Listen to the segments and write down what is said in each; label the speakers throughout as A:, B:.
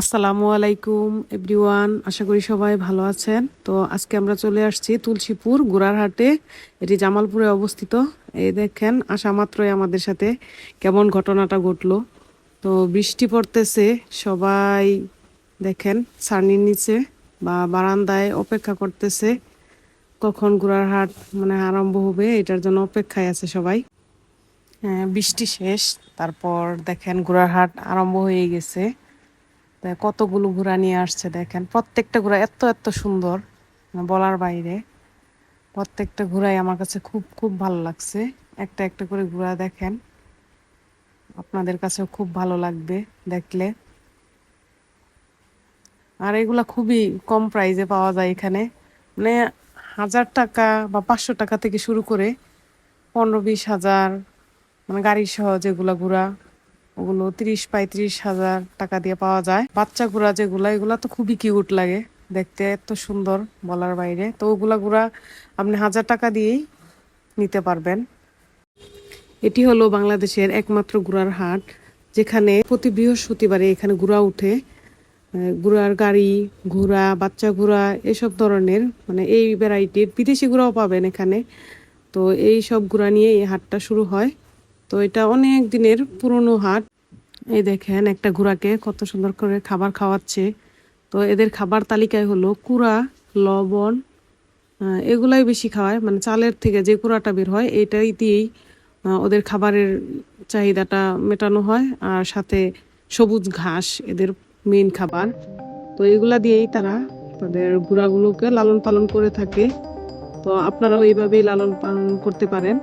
A: আসসালামু আলাইকুম এভরিওয়ান। আশা করি সবাই ভালো আছেন। তো আজকে আমরা চলে আসছি তুলসীপুর গুড়ারহাটে। এটি জামালপুরে অবস্থিত। এই দেখেন আসা মাত্রই আমাদের সাথে কেমন ঘটনাটা ঘটলো। তো বৃষ্টি পড়তেছে সবাই দেখেন সারনির নিচে বা বারান্দায় অপেক্ষা করতেছে। কখন গুড়ারহাট মানে আরম্ভ হবে এটার জন্য অপেক্ষায় আছে সবাই। হ্যাঁ, বৃষ্টি শেষ তারপর দেখেন ঘোড়ার আরম্ভ হয়ে গেছে। কতগুলো ঘোড়া নিয়ে আসছে দেখেন। প্রত্যেকটা ঘোড়া এত এত সুন্দর বলার বাইরে। প্রত্যেকটা ঘোড়াই আমার কাছে খুব খুব ভালো লাগছে। একটা একটা করে ঘোড়া দেখেন। আপনাদের কাছেও খুব ভালো লাগবে দেখলে। আর এগুলা খুবই কম প্রাইসে পাওয়া যায় এখানে। মানে হাজার টাকা বা পাঁচশো টাকা থেকে শুরু করে পনেরো, বিশ হাজার মানে গাড়ি সহ যেগুলা ঘোড়া ওগুলো তিরিশ পঁয়ত্রিশ হাজার টাকা দিয়ে পাওয়া যায়। বাচ্চা ঘোড়া যেগুলা, এগুলা তো খুবই কিউট লাগে দেখতে, এত সুন্দর বলার বাইরে। তো ওগুলা ঘোড়া আপনি হাজার টাকা দিয়েই নিতে পারবেন। এটি হলো বাংলাদেশের একমাত্র ঘোড়ার হাট, যেখানে প্রতি বৃহস্পতিবারে এখানে ঘোড়া উঠে। ঘোড়ার গাড়ি, ঘোড়া, বাচ্চা ঘোড়া এসব ধরনের মানে এই ভ্যারাইটির বিদেশি ঘোড়াও পাবেন এখানে। তো এই সব ঘোড়া নিয়ে এই হাটটা শুরু হয়। তো এটা অনেক দিনের পুরনো হাট। এই দেখেন একটা ঘোড়াকে কত সুন্দর করে খাবার খাওয়াচ্ছে। তো এদের খাবার তালিকায় হলো কুড়া, লবণ এগুলাই বেশি খাওয়ায়। মানে চালের থেকে যে কুড়াটা বের হয়, এটাই দিয়েই ওদের খাবারের চাহিদাটা মেটানো হয়। আর সাথে সবুজ ঘাস, এদের মেইন খাবার। তো এগুলা দিয়েই তারা তাদের ঘোড়াগুলোকে লালন পালন করে থাকে। তো আপনারাও এইভাবেই লালন পালন করতে পারেন।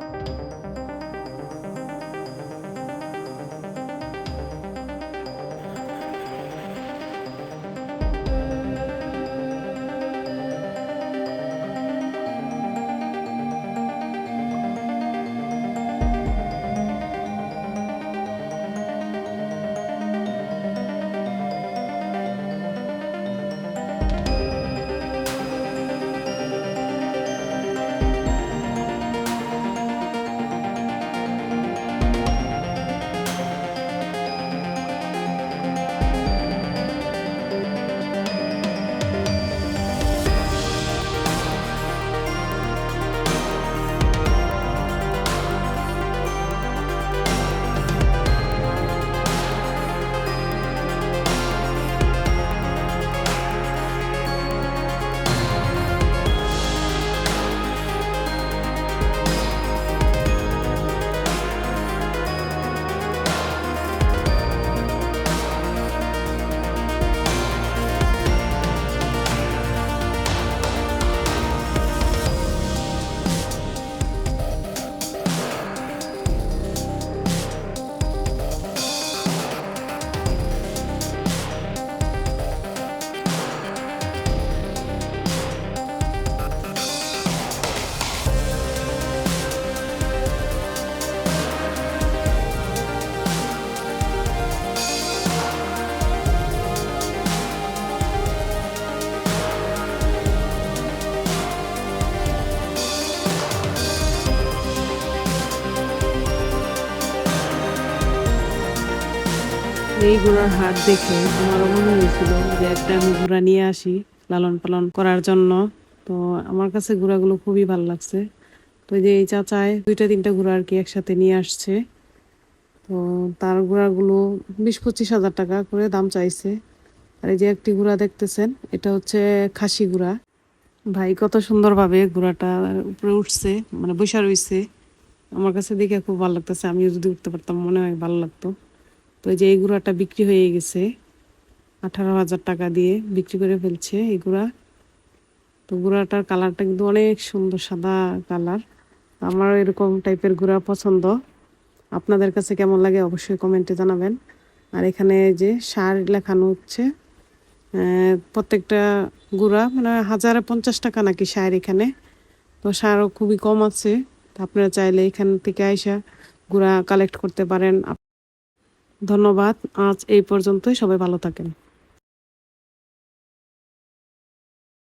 A: এই ঘোড়ার হাট দেখে আমারও মনে হয়েছিল যে একটা আমি ঘোড়া নিয়ে আসি লালন পালন করার জন্য। তো আমার কাছে ঘোড়াগুলো খুবই ভালো লাগছে। তো যে এই চাচায় দুইটা তিনটা ঘোড়া আর কি একসাথে নিয়ে আসছে। তো তার ঘোড়াগুলো বিশ পঁচিশ হাজার টাকা করে দাম চাইছে। আর এই যে একটি ঘোড়া দেখতেছেন, এটা হচ্ছে খাসি ঘোড়া। ভাই, কত সুন্দরভাবে ঘোড়াটা উপরে উঠছে মানে বৈশা রইছে আমার কাছে দেখে খুব ভালো লাগতেছে, আমিও যদি উঠতে পারতাম, মনে হয় ভালো লাগতো। তো এই যে এই গুঁড়াটা বিক্রি হয়ে গেছে, আঠারো হাজার টাকা দিয়ে বিক্রি করে ফেলছে এই গুঁড়া। তো গুঁড়াটার কালারটা কিন্তু অনেক সুন্দর সাদা কালার। আমার এরকম টাইপের গুঁড়া পছন্দ। আপনাদের কাছে কেমন লাগে অবশ্যই কমেন্টে জানাবেন। আর এখানে যে সার লেখানো হচ্ছে প্রত্যেকটা গুঁড়া মানে হাজারে পঞ্চাশ টাকা নাকি সার এখানে। তো সারও খুবই কম আছে। আপনারা চাইলে এখান থেকে আইসা গুঁড়া কালেক্ট করতে পারেন। ধন্যবাদ। আজ এই পর্যন্তই। সবাই ভালো থাকেন।